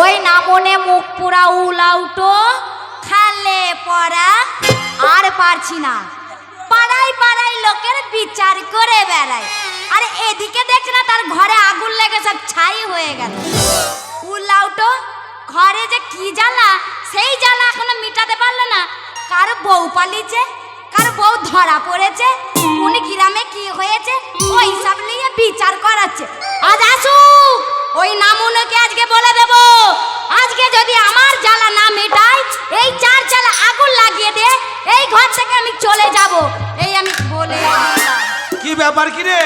ওই নামনে মুখ পুরা উলাউটো খালে পড়া আর পারছি না। পাড়াই পাড়াই লোকের বিচার করে বেড়ায়। আর এদিকে দেখছি না, তার ঘরে আগুন লেগে সব ছাই হয়ে গেল। উলাউটো ঘরে যে কি জ্বালা, সেই জ্বালা এখনও মিটাতে পারল না। কার বউ পালিয়েছে, কার বউ ধরা পড়েছে উনি গ্রামে কি হয়েছে, ওই সব নিয়ে বিচার করাচ্ছে। আজ আসুক! ওই নামুনকে আজকে বলে দেব। আজকে যদি আমার জ্বালা না মেটায় এই চার চালা আগুন লাগিয়ে দে এই ঘর থেকে আমি চলে যাব। এই আমি বলে কি ব্যাপার কি রে?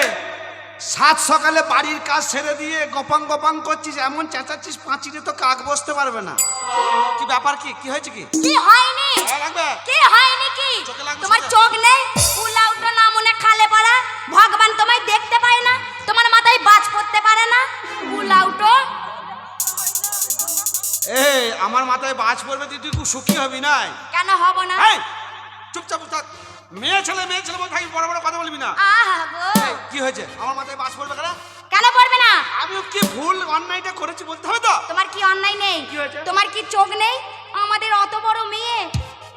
সাত সকালে বাড়ির কাজ ছেড়ে দিয়ে গপাং গপাং করছিস এমন চেঁচাচ্ছিস পাঁচিরে তো কাক বসতে পারবে না। কি ব্যাপার কি? কি হয়েছে কি? কি হয়নি? এ, কি হয়নি কি? তোমার চোখ নেই? আমার মাথায় বাজ পড়বে তুই তুই খুব সুখী হবি না কেন হব না? চুপচাপ থাক মেয়ে ছেলে মেয়ে ছেলে বলে থাকি বড় বড় কথা বলবি না। কি হয়েছে? আমার মাথায় বাজ পড়বে কেন? কেন পড়বে না? আমি কি ভুল অন্যায়টা করেছি বলতে হবে তো? তোমার কি অন্যায় নেই? কি হয়েছে? তোমার কি চোখ নেই? আমাদের অত বড় মেয়ে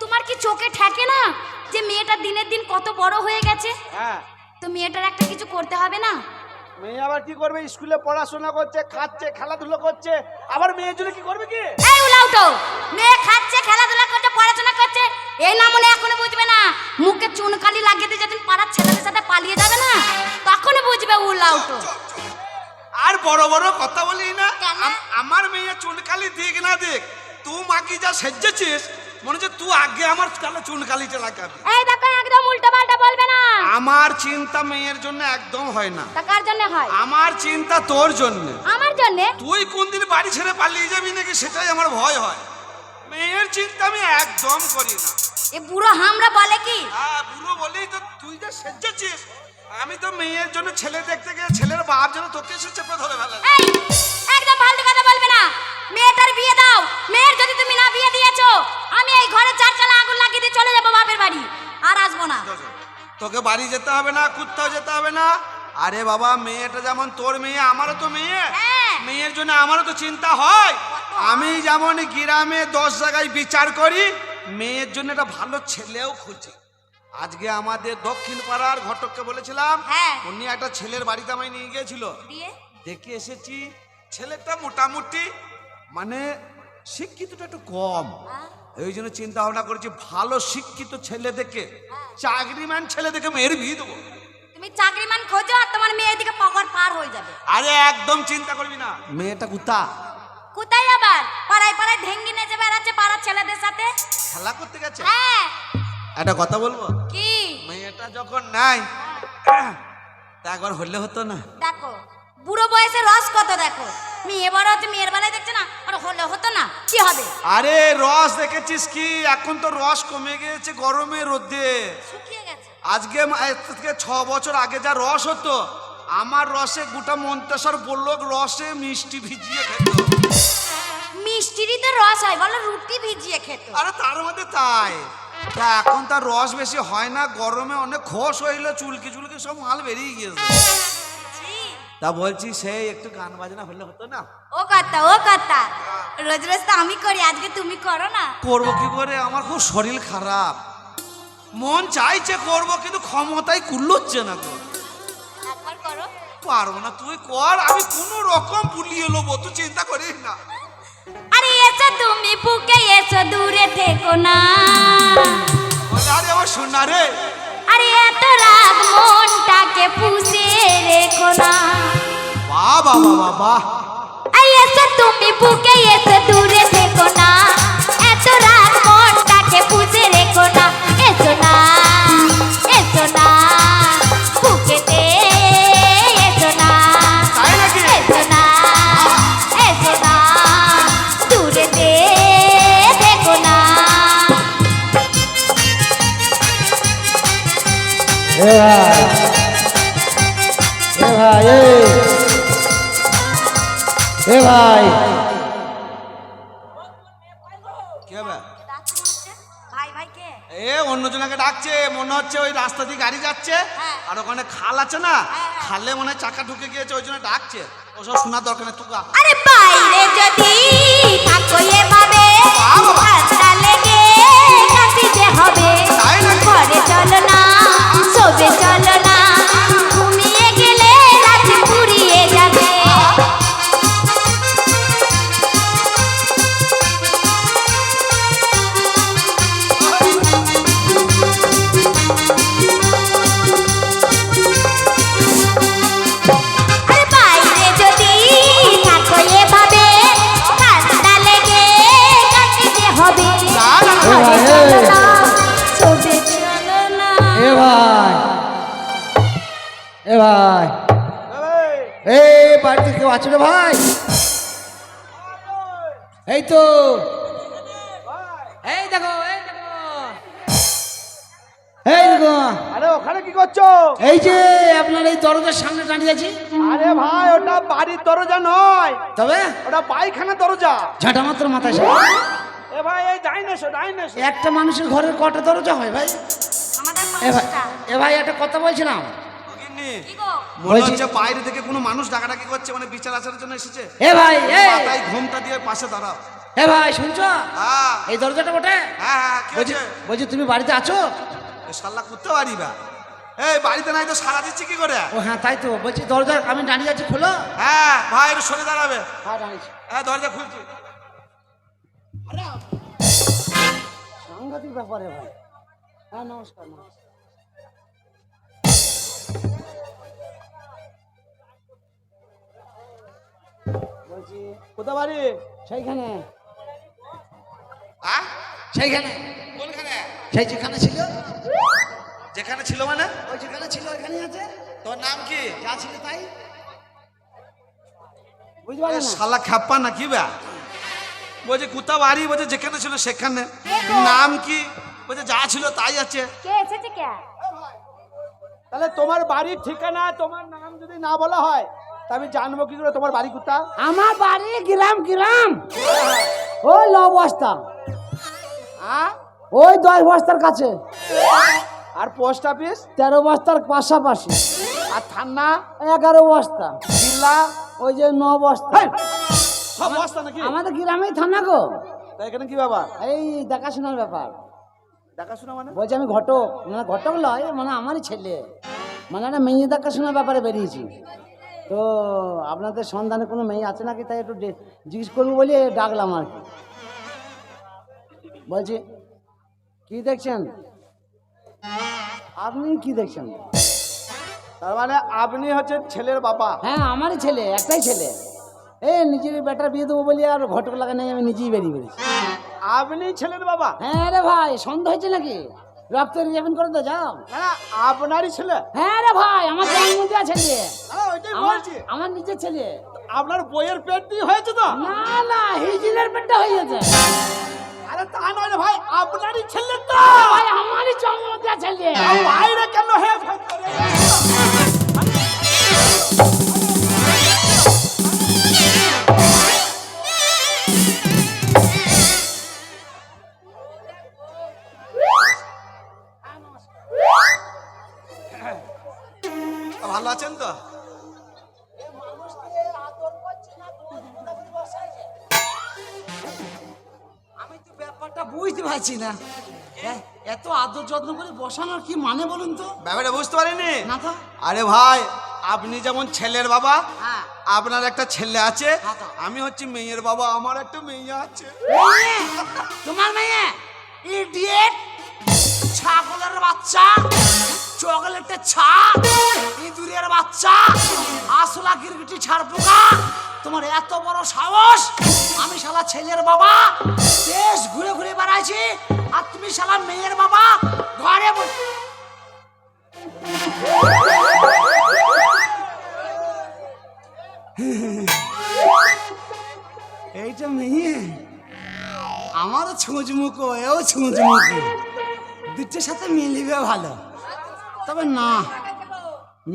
তোমার কি চোখে ঠেকে না যে মেয়েটা দিনের দিন কত বড় হয়ে গেছে? হ্যাঁ। তো মেয়েটার একটা কিছু করতে হবে না? মেয়ে আবার কি করবে? স্কুলে পড়াশোনা করছে খাচ্ছে খেলাধুলো করছে। আবার মেয়ের জন্য কি করবে কি? এই উলাউটো মেয়ে খাচ্ছে খেলাধুলা করছে পড়াশোনা করছে। এই না মনে এখনও বুঝবে না। মুখে চুনকালি লাগিয়ে দিয়ে যেদিন পাড়ার ছেলেদের সাথে পালিয়ে যাবে না তখনই বুঝবে উলাউটো। আর বড় বড় কথা বলি না। কেন? আমার মেয়ে চুনকালি দিক না দিক তুই মাকি যা সেজেছিস মনে হচ্ছে তুই আগে আমার কালে চুনকালিটা লাগাবি। এই দেখো একদম উল্টো পাল্টা বলবে না। আমার চিন্তা মেয়ের জন্য একদম হয় না। তা কার জন্য হয়? আমার চিন্তা তোর জন্য। আমার জন্য? তুই কোন দিন বাড়ি ছেড়ে পালিয়ে যাবি নাকি সেটাই আমার ভয় হয়। মেয়ের চিন্তা আমি একদম করি না। এ বুড়ো হামরা বলে কি? হ্যাঁ বুড়ো বলেই তো তুই যা সেজেছিস। আমি তো মেয়ের জন্য ছেলে দেখতে গিয়ে ছেলের বাপ যেন তোকে এসে চেপে ধরে ফেলে। এই একদম ফালতু কথা বলবে না। মেয়েটার বিয়ে দাও। মেয়ের যদি তুমি না বিয়ে দিয়েছ আমি এই ঘরে চার চালা আগুন লাগিয়ে দিয়ে চলে যাব বাপের বাড়ি। আর আসব না। তোকে বাড়ি যেতে হবে না কোথাও যেতে হবে না। আরে বাবা মেয়েটা যেমন তোর মেয়ে আমারও তো মেয়ে। হ্যাঁ। মেয়ের জন্য আমারও তো চিন্তা হয়। আমি যেমন গ্রামে দশ জায়গায় বিচার করি মেয়ের জন্য একটা ভালো ছেলেও খুঁজি। আজকে আমাদের দক্ষিণ পাড়ার ঘটককে বলেছিলাম হ্যাঁ। উনি একটা ছেলের বাড়িতে আমায় নিয়ে গিয়েছিল। দেখে এসেছি ছেলেটা মোটামুটি মানে শিক্ষিতটা একটু কম। এই জন্য চিন্তা ভাবনা করেছি ভালো শিক্ষিত ছেলে দেখে চাকরিম্যান ছেলে দেখে মেয়ের বিয়ে দেবো। তুমি চাকরিমান খোঁজো আর তোমার মেয়ের দিকে পকর পার হয়ে যাবে। আরে একদম চিন্তা করবি না। মেয়েটা কুতা কোথায় আবার? পাড়ায় পাড়ায় ঢেঙ্গি নেচে বেড়াচ্ছে পাড়ার ছেলেদের সাথে। খেলা করতে গেছে? হ্যাঁ। একটা কথা বলব? কি? মেয়েটা যখন নাই তা একবার হলে হতো না। দেখো বুড়ো বয়সে রস কত দেখো? মেয়ে বড় হচ্ছে মেয়ের বেলায় দেখছে না আর হলে হতো না। কি হবে? আরে রস দেখেছিস কি? এখন তো রস কমে গিয়েছে গরমে রোদে। শুকিয়ে গেছে। আজকে থেকে ছ বছর আগে যা রস হতো আমার রসে গোটা মন্তেশ্বর বলল রসে মিষ্টি ভিজিয়ে খেত। মিষ্টিরই তো রস হয় বলো রুটি ভিজিয়ে খেত। আরে তার মধ্যে তাই। তা এখন তার রস বেশি হয় না গরমে অনেক খোস হইল চুলকি চুলকি সব মাল বেরিয়ে গিয়েছে। তা বলছি সে একটু গান বাজনা হলে হতো না? ও কথা ও কথা। রোজ রোজ তো আমি করি আজকে তুমি করো না। করব কি করে? আমার খুব শরীর খারাপ। মন চাইছে করব কিন্তু ক্ষমতাই কুল্লোচ্ছে না গো একবার করো। পারব না তুই কর আমি কোনো রকম পুলিয়ে লোবো তুই চিন্তা করিস না। আরে এসো তুমি বুকে এসো দূরে থেকো না। আরে আমার শোনা রে। আরে এত রাগ মনটাকে পুষে রেখো না। বাবা বাবা বাবা এসো তুমি বুকে এসে দূরে থেকো না। এ ভাই। এ ভাই এ। এ ভাই। কি হবে ভাই ভাই কে? এ অন্যজনকে ডাকছে মনে হচ্ছে ওই রাস্তা দিয়ে গাড়ি যাচ্ছে। হ্যাঁ। আর ওখানে খাল আছে না হ্যাঁ। খালে মনে হয় চাকা ঢুকে গিয়েছে ওই জন্য ডাকছে। ওসব শোনার দরকার নেই তুগা। আরে বাইরে যদি থাকো এভাবে বাবা। লেগে কাশিতে হবে। ঘরে চলো শোবে এই তো। এই দেখো এই দেখো। এই দেখো। আরে ওখানে কি করছ? এই যে আপনার এই দরজার সামনে দাঁড়িয়ে আছি। আরে ভাই ওটা বাড়ির দরজা নয়। তবে? ওটা পায়খানা দরজা। ঝাঁটা মাত্র মাথায়। এ ভাই এই ডাইনেছো ডাইনেছো একটা মানুষের ঘরের কটা দরজা হয় ভাই? আমাদের এ ভাই এ ভাই একটা কথা বলছিলাম। মনে হচ্ছে বাইরে থেকে কোনো মানুষ ডাকাডাকি করছে মানে বিচার আচারের জন্য এসেছে। এ ভাই এ মাথায় ঘুমটা দিয়ে পাশে দাঁড়াও। এ ভাই শুনছো? হ্যাঁ। এই দরজাটা বটে? হ্যাঁ হ্যাঁ বলছি তুমি বাড়িতে আছো? এ শাল্লা করতে পারি বা। এই বাড়িতে নাই তো সারা দিচ্ছি কি করে? ও হ্যাঁ তাই তো। বলছি দরজা আমি দাঁড়িয়ে আছি খোলো। হ্যাঁ ভাই একটু সরে দাঁড়াবে। হ্যাঁ দাঁড়িয়েছি। হ্যাঁ দরজা খুলছি। সাংঘাতিক ব্যাপারে ভাই। হ্যাঁ নমস্কার নমস্কার। বলছি কোথা বাড়ি? সেইখানে। সেইখানে। কোনখানে? সেই যেখানে ছিল। যেখানে ছিল মানে? ওই যেখানে ছিল ওইখানেই আছে। তোর নাম কি? যা ছিল তাই। বুঝতে পারলে শালা খাপ্পা না কি বা? বলছে বাড়ি? বলছে যেখানে ছিল সেখানে। নাম কি? বলছে যা ছিল তাই আছে। কে এসেছে কে? তাহলে তোমার বাড়ির ঠিকানা তোমার নাম যদি না বলা হয় আমি জানব কি করে তোমার বাড়ি কোথা আমার বাড়ি গ্রাম গ্রাম ওই ন বস্তা। হ্যাঁ? ওই দশ বস্তার কাছে। আর পোস্ট অফিস? তেরো বস্তার পাশাপাশি। আর থানা এগারো বস্তা। জিল্লা ওই যে ন বস্তা। হেই, সব বস্তা নাকি? আমাদের গ্রামেই থানা গো। এখানে কি ব্যাপার? এই দেখাশোনার ব্যাপার। দেখাশোনা মানে? বলছি আমি ঘটক। মানে ঘটক লয় মানে আমারই ছেলে। মানে একটা মেয়ে দেখাশোনার ব্যাপারে বেরিয়েছি। তো আপনাদের সন্ধানে কোনো মেয়ে আছে নাকি? তাই একটু জিজ্ঞেস করব বলে ডাকলাম আর কি। বলছি কি দেখছেন? আপনি কি দেখছেন? তার মানে আপনি হচ্ছে ছেলের বাবা। হ্যাঁ আমারই ছেলে একটাই ছেলে। এই নিজের বেটার বিয়ে দেবো বলি আর ঘটক লাগা নেই আমি নিজেই বেরিয়ে বেরিয়েছি আপনি ছেলের বাবা? হ্যাঁ রে ভাই সন্দেহ হয়েছে নাকি? রক্ত রিজার্ভেন করে তো যাও। না, আপনারই ছেলে। হ্যাঁ রে ভাই আমার জন্ম দেওয়া ছেলে আমার আমার নিজের ছেলে। আপনার বইয়ের পেট দিয়ে হয়েছে তো? না না হিজিলের পেটটা হয়ে গেছে। আরে তা নয় রে ভাই আপনারই ছেলে তো। ভাই আমারই জন্ম দেওয়া ছেলে বাইরে কেন হয়ে বসানোর কি মানে বলুন তো? ব্যাপারটা বুঝতে পারিনি? না তো। আরে ভাই আপনি যেমন ছেলের বাবা হ্যাঁ। আপনার একটা ছেলে আছে হ্যাঁ আমি হচ্ছি মেয়ের বাবা আমার একটা মেয়ে আছে। তোমার মেয়ে? ইডিয়েট? ছাগলের বাচ্চা? চকলেটের ছা ইঁদুরের বাচ্চা? আসলা গিরগিটি ছাড় পোকা তোমার এত বড় সাহস? আমি শালা ছেলের বাবা? দেশ ঘুরে ঘুরে বেড়াইছি আর তুমি শালা মেয়ের বাবা ঘরে বসে। এইটা মেয়ে। আমারও ছুঁচ মুখো এও ছুঁচ মুখো দুটোর সাথে মিলিবে ভালো। তবে না,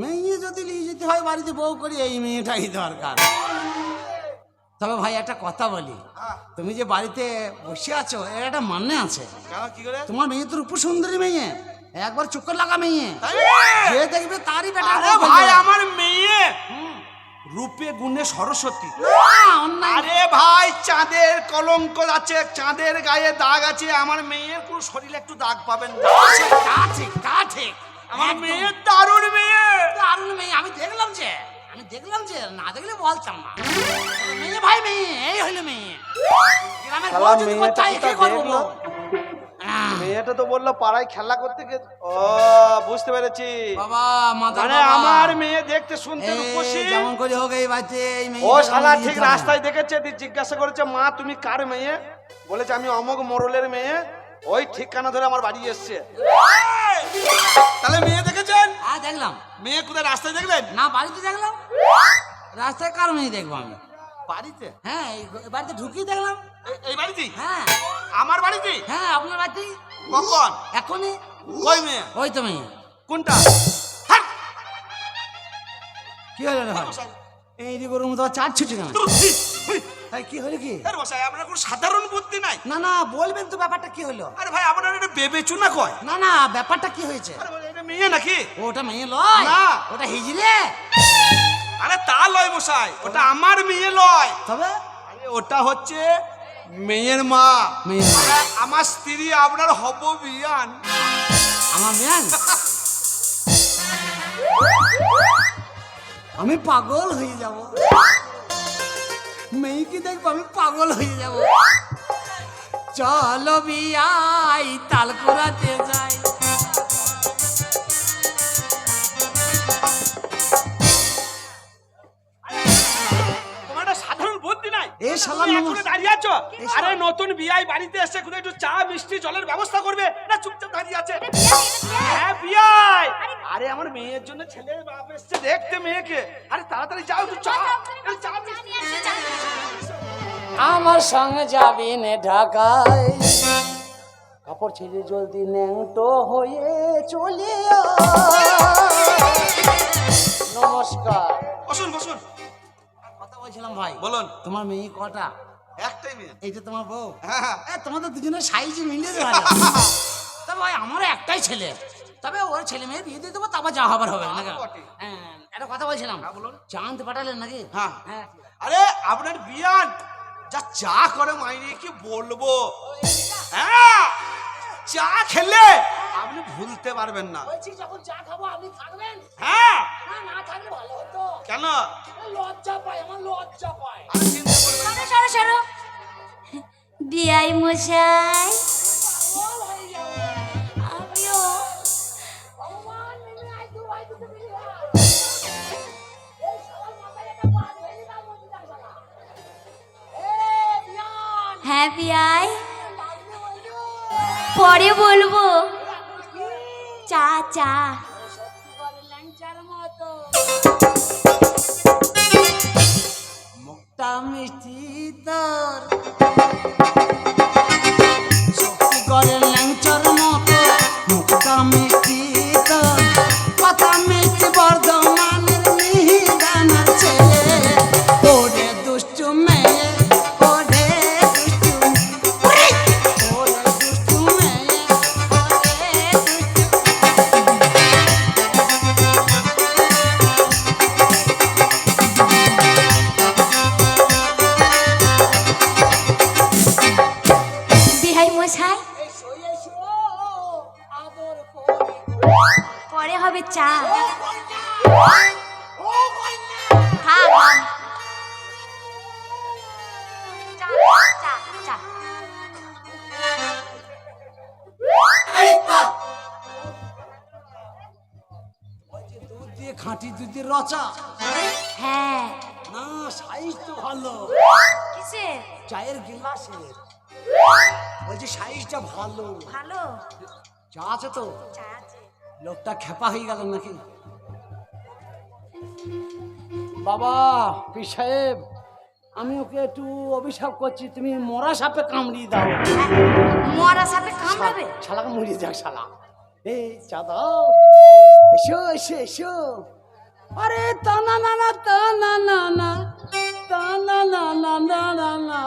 মেয়ে যদি নিয়ে যেতে হয় বাড়িতে বউ করি, এই মেয়েটাই দরকার। তবে ভাই একটা কথা বলি। হ্যাঁ। তুমি যে বাড়িতে বসে আছো এর একটা মানে আছে। তোমার মেয়ে তো রূপ সুন্দরী মেয়ে। একবার চক্কর লাগা মেয়ে। যে দেখবে তারই বেটা ভাই আমার মেয়ে রূপে গুণে সরস্বতী। আরে ভাই চাঁদের কলঙ্ক আছে চাঁদের গায়ে দাগ আছে। আমার মেয়ের পুরো শরীরে একটু দাগ পাবেন তা ঠিক তা ঠিক। আমার একদম। মেয়ে দারুণ মেয়ে। দারুণ মেয়ে আমি দেখলাম যে। আমি দেখলাম যে না দেখলে বলতাম না। মেয়ে ভাই মেয়ে এই হইল মেয়ে। গ্রামের বউ যদি কোথায় কি করব মেয়েটা তো বলল পাড়ায় খেলা করতে গে ও বুঝতে পেরেছি। বাবা মানে আমার মেয়ে দেখতে শুনতে যেমন করে হোক এই ও শালা ঠিক রাস্তায় দেখেছে জিজ্ঞাসা করেছে মা তুমি কার মেয়ে? বলেছে আমি অমক মোরলের মেয়ে। ওই ঠিকানা ধরে আমার বাড়ি এসছে। তাহলে মেয়ে দেখেছেন? হ্যাঁ দেখলাম। মেয়ে কোথায় রাস্তায় দেখলেন? না বাড়িতে দেখলাম। রাস্তায় কার মেয়ে দেখব আমি? বাড়িতে? হ্যাঁ এই বাড়িতে ঢুকিয়ে দেখলাম। এই বাড়িতে হ্যাঁ। আমার বাড়িতে হ্যাঁ আপনার বাড়িতে কখন? এখনই? কই মেয়ে। ওই তো মেয়ে। কোনটা? কি হলো রে ভাই? এই যে গরুর মতো চার ছুটি কেন তাই কি হলো কি? আরে আপনার কোনো সাধারণ বুদ্ধি নাই? না না বলবেন তো ব্যাপারটা কি হলো? আরে ভাই আপনার এটা কয়। না না ব্যাপারটা কি হয়েছে? আরে ভাই, এটা মেয়ে নাকি? ওটা মেয়ে লয়? না। ওটা হিজড়ে? আরে তা লয় মশাই ওটা আমার মেয়ে লয়। তবে? আরে ওটা হচ্ছে মেয়ের মা। আমার স্ত্রী আপনার হব বিয়ান। আমার আমি পাগল হয়ে যাব। মেয়েকে দেখব আমি পাগল হয়ে যাব। চলো বিয়াই তাল কুড়াতে যাই। এ শালা নমস- দাঁড়িয়ে আছো? আরে নতুন বিয়াই বাড়িতে এসে কোথায় একটু চা মিষ্টি জলের ব্যবস্থা করবে। না চুপচাপ দাঁড়িয়ে আছে। হ্যাঁ বিয়াই। আরে আমার মেয়ের জন্য ছেলের বাপ এসছে দেখতে মেয়েকে। আরে তাড়াতাড়ি যাও একটু চা। চা আমার সঙ্গে যাবি নে ঢাকায়। কাপড় ছেড়ে জলদি ন্যাংটো হয়ে চলে নমস্কার। বসুন বসুন। বলছিলাম ভাই বলুন। তোমার মেয়ে কটা? একটাই মেয়ে। এইটা তোমার বউ? হ্যাঁ হ্যাঁ। তোমাদের দুজনের সাইজ মিলে যাবে তবে ভাই আমার একটাই ছেলে। তবে ওর ছেলে মেয়ে বিয়ে দিয়ে দেবো তারপর যা হবার হবে না হ্যাঁ একটা কথা বলছিলাম। হ্যাঁ, বলুন। চাঁদ পাঠালেন নাকি? হ্যাঁ। হ্যাঁ। আরে আপনার বিয়ান যা চা করে মাইনে কি বলব? হ্যাঁ চা খেলে আপনি ভুলতে পারবেন না। বলছি যখন চা খাব আপনি থাকবেন? হ্যাঁ। না না থাকলে ভালো হতো। কেন? লজ্জা আমার লজ্জা। সরো সরো সরো। মশাই আমিও। হ্যাঁ বিয়াই পরে বলব। চা মুক্তা মিষ্টি তোর। শক্তি করে ল্যাংচার মতো মুক্তা মিষ্টি পরে হবে চা। খা খা। চা, চা, চা। দুধ দিয়ে খাঁটি দুধ দিয়ে রচা। হ্যাঁ। না সাইজ তো ভালো। কিসের? চায়ের গিলাসের। বলছি সাইজটা ভালো। ভালো। চা আছে তো? চা আছে। লোকটা খেপা হয়ে গেল নাকি? বাবা পি সাহেব আমি ওকে একটু অভিশাপ করছি তুমি মরা সাপে কামড়িয়ে দাও। মরা সাপে কামড়াবে? শালাকে মরিয়ে যাক শালা। এই চা দাও। এসো এসো এসো। আরে তা না না না তা না না না তা না না না না না।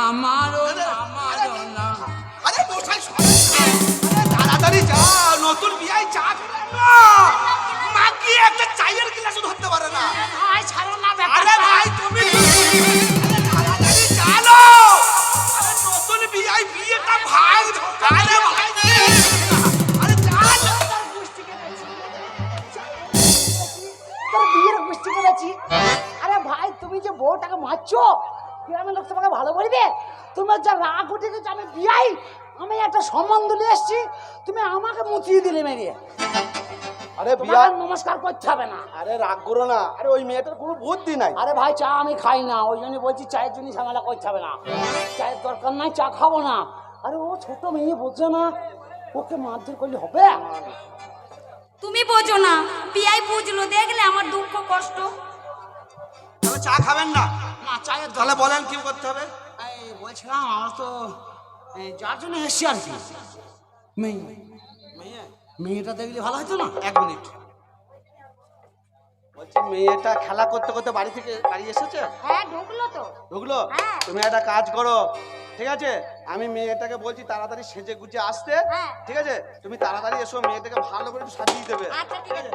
না মারো না। মারো না নতুন বিয়ায় চা ফেলে না একটা চায়ের গ্লাস ধরতে পারে না? ভাই ভাই তুমি নতুন বিয়ায় বিয়েটা ভাগ ভাই। আরে তোর বিয়ের গোষ্ঠী করেছি। আরে ভাই তুমি যে বউটাকে মারছো গ্রামের লোক তোমাকে ভালো বলবে? তোমার যা রাগ উঠে গেছে আমি বিয়াই আমি একটা সম্বন্ধ নিয়ে এসছি তুমি আমাকে মুচিয়ে দিলে মেরিয়ে আরে বিয়া নমস্কার করতে হবে না। আরে রাগ করো না। আরে ওই মেয়েটার কোনো বুদ্ধি নাই। আরে ভাই চা আমি খাই না ওই জন্য বলছি চায়ের জন্য ঝামেলা করতে হবে না। চায়ের দরকার নাই চা খাব না। আরে ও ছোট মেয়ে বোঝে না? ওকে মারধর করলে হবে? তুমি বোঝো না বিয়াই বুঝলো দেখলে আমার দুঃখ কষ্ট। তাহলে চা খাবেন না। চায়ের তাহলে বলেন কি করতে হবে? বলছিলাম আমার তো যার জন্য এসছি আর কি। মেয়ে। মেয়ে? মেয়েটা দেখলে ভালো হতো না? এক মিনিট। বলছি মেয়েটা খেলা করতে করতে বাড়ি থেকে বাড়ি এসেছে? হ্যাঁ ঢুকলো তো। ঢুকলো? হ্যাঁ। তুমি একটা কাজ করো ঠিক আছে? আমি মেয়েটাকে বলছি তাড়াতাড়ি সেজে গুজে আসতে হ্যাঁ। ঠিক আছে? তুমি তাড়াতাড়ি এসো মেয়েটাকে ভালো করে একটু সাজিয়ে দেবে। আচ্ছা ঠিক আছে?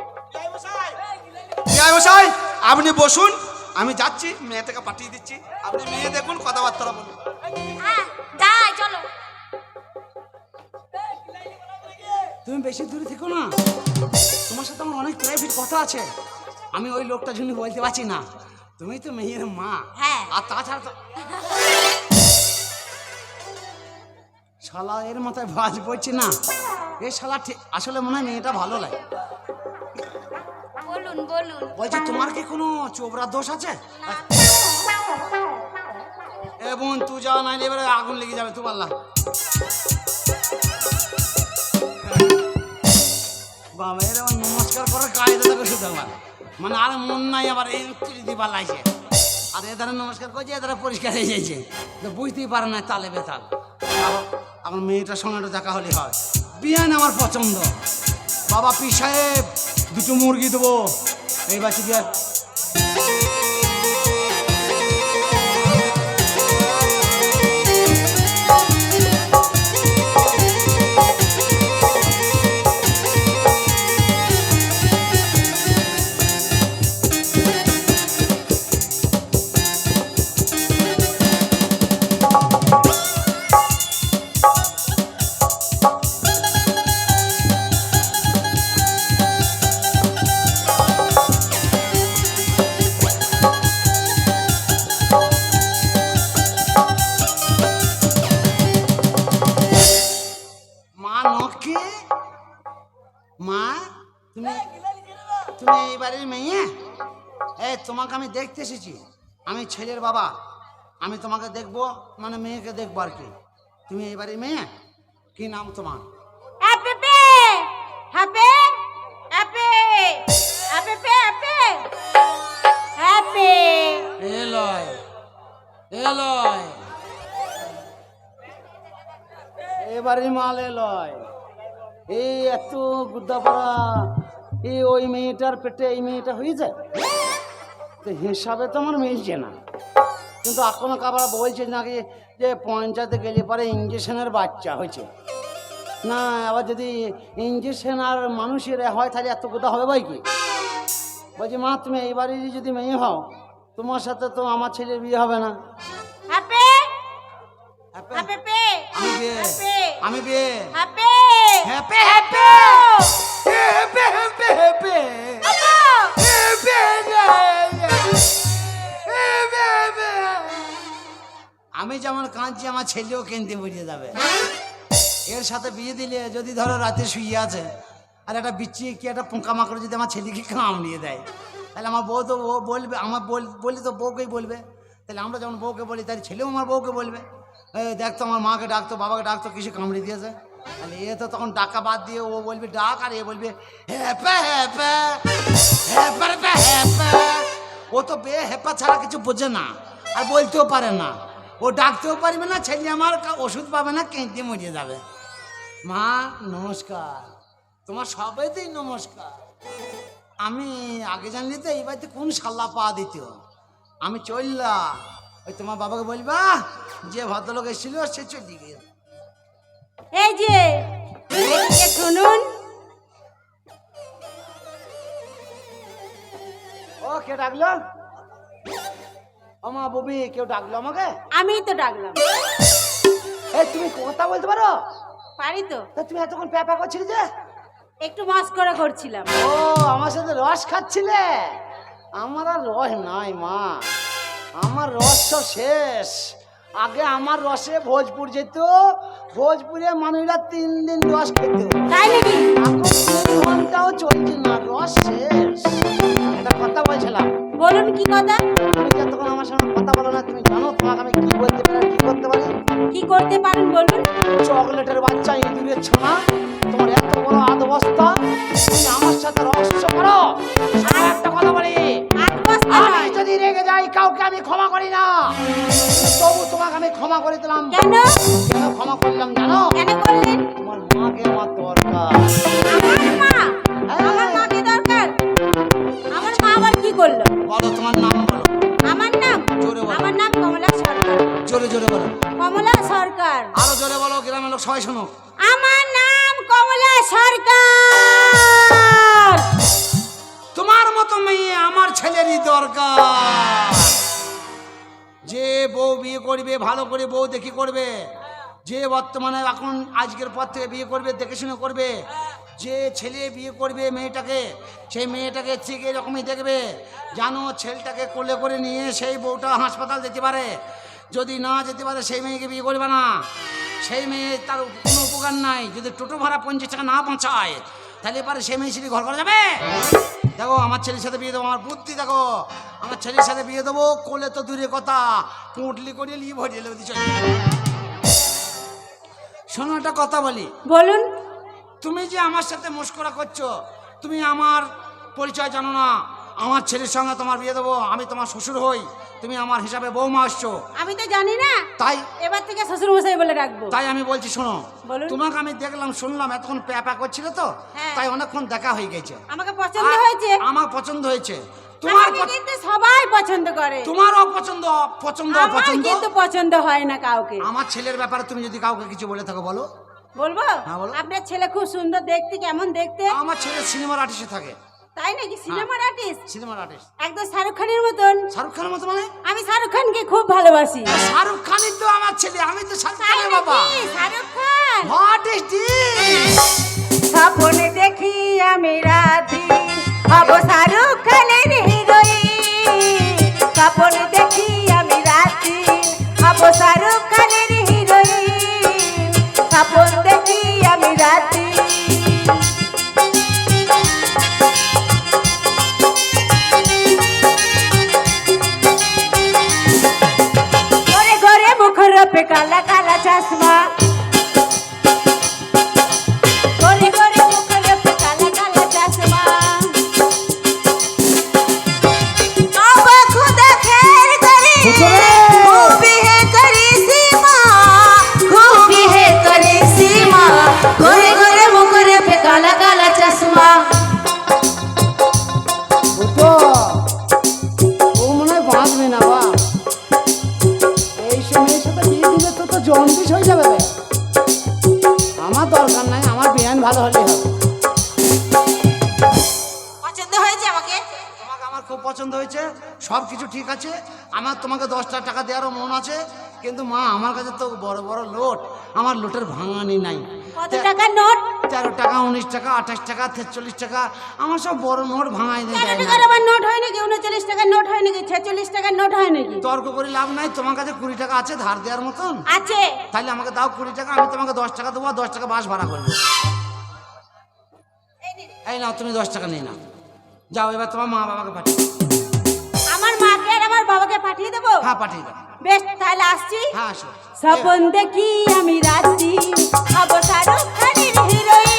আপনি বসুন। আমি যাচ্ছি মেয়েটাকে পাঠিয়ে দিচ্ছি। আপনি মেয়ে দেখুন কথাবার্তা বলুন। হ্যাঁ যাই চলো। তুমি বেশি দূরে থেকো না। তোমার সাথে আমার অনেক প্রাইভেট কথা আছে। আমি ওই লোকটার জন্য বলতে পারছি না। তুমি তো মেয়ের মা। হ্যাঁ। আর তাছাড়া তো শালা এর মাথায় ভাজ পড়ছে না। এই শালা ঠিক আসলে মনে হয় মেয়েটা ভালো লাগে। বলুন বলুন। বলছি তোমার কি কোনো চোবরা দোষ আছে? এ বোন তুই যা নাই এবারে আগুন লেগে যাবে তুই পারলা বাবা এর নমস্কার করার কায়দা দেখো শুধু আমার। মানে আর মন নাই আবার এই দিবার লাগছে আর এধারে নমস্কার করছে এধারে পরিষ্কার হয়ে যাইছে। তো বুঝতেই পারে না তালে বেতাল। আমার মেয়েটার সঙ্গে দেখা হলে হয়। বিয়ান আমার পছন্দ। বাবা পি সাহেব দুটো মুরগি দেবো। এই বাসি দিয়ে এসেছি। আমি ছেলের বাবা। আমি তোমাকে দেখব মানে মেয়েকে দেখব আর কি। তুমি এই বাড়ির মেয়ে? কি নাম তোমার? Happy happy happy happy happy happy alloy এলয়। এবারে মাল এলয়। এই এত গুদ্দাপাড়া। এই ওই মেয়েটার পেটে এই মেয়েটা হয়েছে? তো হিসাবে তো আমার মিলছে না। কিন্তু এখনও কাবার বলছে নাকি যে পঞ্চায়েতে গেলে পরে ইঞ্জেকশনের বাচ্চা হয়েছে। না আবার যদি ইঞ্জেকশন আর মানুষের হয় তাহলে এত কথা হবে ভাই কি? বলছি মা তুমি এই বাড়িরই যদি মেয়ে হও তোমার সাথে তো আমার ছেলের বিয়ে হবে না। আমি বিয়ে? আমি বিয়ে? Happy happy happy happy happy happy আমি যেমন কাঁদছি, আমার ছেলেও কিনতে বুঝিয়ে যাবে। এর সাথে বিয়ে দিলে যদি ধরো রাতে শুয়ে আছে, আর একটা বিচ্ছি কি একটা পোকা মাকড় যদি আমার ছেলেকে কামড়িয়ে দেয়, তাহলে আমার বউ তো ও বলবে, আমার বল তো বউকেই বলবে। তাহলে আমরা যখন বউকে বলি তাহলে ছেলেও আমার বউকে বলবে। দেখতো আমার মাকে ডাকতো, বাবাকে ডাকতো কিছু কামড়ে দিয়েছে। তাহলে এ তো তখন ডাকা বাদ দিয়ে ও বলবে, ডাক, আর এ বলবে হ্যাপা হ্যাঁ হ্যাপা হ্যাপা হ্যাপা ও তো বে হেপা ছাড়া কিছু বোঝে না, আর বলতেও পারে না। ও ডাকতেও পারবে না, ছেলে আমার ওষুধ পাবে না, কেঁদে মরিয়ে যাবে। মা, নমস্কার। তোমার সবাইতেই নমস্কার। আমি আগে জানলে তো, এই বাড়িতে কোন সাল্লা পা দিত? আমি চললা ওই তোমার বাবাকে বলবা, যে ভদ্রলোক এসেছিল, সে চলে গিয়ে এই যে শুনুন। ও কে ডাকলো? আমা ববি কেউ ডাকলো আমাকে? আমিই তো ডাকলাম। এই তুমি কথা বলতে পারো? পারি তো। তা তুমি এতক্ষণ প্যাপা করছিলে যে? একটু মস্করা করছিলাম ও আমার সাথে রস খাচ্ছিলে? আমার আর রস নাই মা। আমার রস তো শেষ। আগে আমার রসে ভোজপুর যেত ভোজপুরে মানুষরা তিন দিন রস খেত। তাই নাকি? তিন চলছে না রস শেষ। একটা কথা বলছিলাম। বলুন কি কথা? তুমি যতক্ষণ আমার সঙ্গে কথা বলো না তুমি জানো তোমাকে আমি কি বলতে পারি কি করতে পারি? কি করতে পারেন বলুন? চকলেটের বাচ্চা ইঁদুরের ছানা তোমার এত বড় আদবস্তা তুমি আমার সাথে রহস্য করো। শোনো একটা কথা বলি। আমি যদি রেগে যাই কাউকে আমি ক্ষমা করি না। তবু তোমাকে আমি ক্ষমা করে দিলাম। কেন? কেন ক্ষমা করলাম জানো? কেন করলেন? তোমার মাকে আমার দরকার। বলো তোমার নাম বলো। আমার নাম? জোরে বলো। আমার নাম কমলা সরকার। জোরে জোরে বলো। কমলা সরকার। আরও জোরে বলো গ্রামের লোক সবাই শোনো। আমার নাম কমলা সরকার। তোমার মতো মেয়ে আমার ছেলেরই দরকার। যে বউ বিয়ে করবে ভালো করে বউ দেখি করবে। যে বর্তমানে এখন আজকের পর থেকে বিয়ে করবে দেখে শুনে করবে। যে ছেলে বিয়ে করবে মেয়েটাকে, সেই মেয়েটাকে ঠিক এরকমই দেখবে। জানো, ছেলেটাকে কোলে করে নিয়ে সেই বউটা হাসপাতাল যেতে পারে। যদি না যেতে পারে, সেই মেয়েকে বিয়ে করবে না। সেই মেয়ে তার কোনো উপকার নাই। যদি টোটো ভাড়া পঞ্চাশ টাকা না বাঁচায় তাহলে এবারে সেই মেয়ে সেটি ঘর করা যাবে? দেখো, আমার ছেলের সাথে বিয়ে দেবো, আমার বুদ্ধি দেখো। আমার ছেলের সাথে বিয়ে দেবো, কোলে তো দূরে কথা। পুঁটলি করে লিয়ে ভরিয়ে লেবে দিচ্ছ শোনো, একটা কথা বলি। বলুন। তুমি যে আমার সাথে মুস্করা করছ তুমি আমার পরিচয় জানো না। আমার ছেলের সঙ্গে তোমার বিয়ে দেবো আমি তোমার শ্বশুর হই তুমি আমার হিসাবে বৌমা আসছো। আমি তো জানি না। তাই এবার থেকে শ্বশুর মশাই বলে রাখব। তাই আমি বলছি শোনো তোমাকে আমি দেখলাম শুনলাম এতক্ষণ প্যা প্যা করছিল তো? হ্যাঁ। তাই অনেকক্ষণ দেখা হয়ে গেছে। আমাকে পছন্দ হয়েছে। আমার পছন্দ হয়েছে। তোমার কিন্তু সবাই পছন্দ করে। তোমার অপছন্দ পছন্দ অপছন্দ। কিন্তু পছন্দ হয় না কাউকে। আমার ছেলের ব্যাপারে তুমি যদি কাউকে কিছু বলে থাকো বলো। বলব? হ্যাঁ, আপনার ছেলে খুব সুন্দর দেখতে কেমন দেখতে? আমার ছেলে সিনেমার আর্টিস্টে থাকে। তাই নাকি? সিনেমার আর্টিস্ট সিনেমার আর্টিস্ট একদম শাহরুখ খানের মতন। শাহরুখ খানের মতো মানে? আমি শাহরুখ খানকে খুব ভালোবাসি। শাহরুখ খানই তো আমার ছেলে আমি তো শাহরুখ খানের বাবা। শাহরুখ খান? ইজ স্বপ্নে দেখি আমি রাতি হব শাহরুখ খানের হিরোইন। স্বপ্নে দেখি কাছে তো বড় বড় লোট। আমার লোটের ভাঙানি নাই। কত নোট? তেরো টাকা উনিশ টাকা আঠাশ টাকা তেচল্লিশ টাকা। আমার সব বড় নোট ভাঙাই দিয়ে তেরো টাকার আবার নোট হয় নাকি? উনচল্লিশ টাকার নোট হয় নাকি? ছেচল্লিশ টাকার নোট হয় নাকি? তর্ক করে লাভ নাই তোমার কাছে কুড়ি টাকা আছে ধার দেওয়ার মতন? আছে। তাহলে আমাকে দাও কুড়ি টাকা আমি তোমাকে দশ টাকা দেবো দশ টাকা বাস ভাড়া করব। এই নাও তুমি দশ টাকা নিয়ে নাও। যাও এবার তোমার মা বাবাকে পাঠিয়ে আমার মাকে আর আমার বাবাকে পাঠিয়ে দেবো? হ্যাঁ পাঠিয়ে দাও। বেশ তাহলে আসছি। হ্যাঁ স্বপন দেখি আমি রাত্রি শাহরুখ হিরোইন।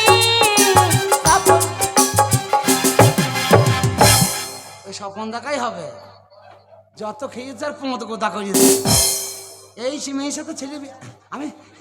স্বপন দেখাই হবে। যত খেয়েছে আর পমতো কোথা করিয়েছে। এই মেয়ের সাথে ছেলে আমি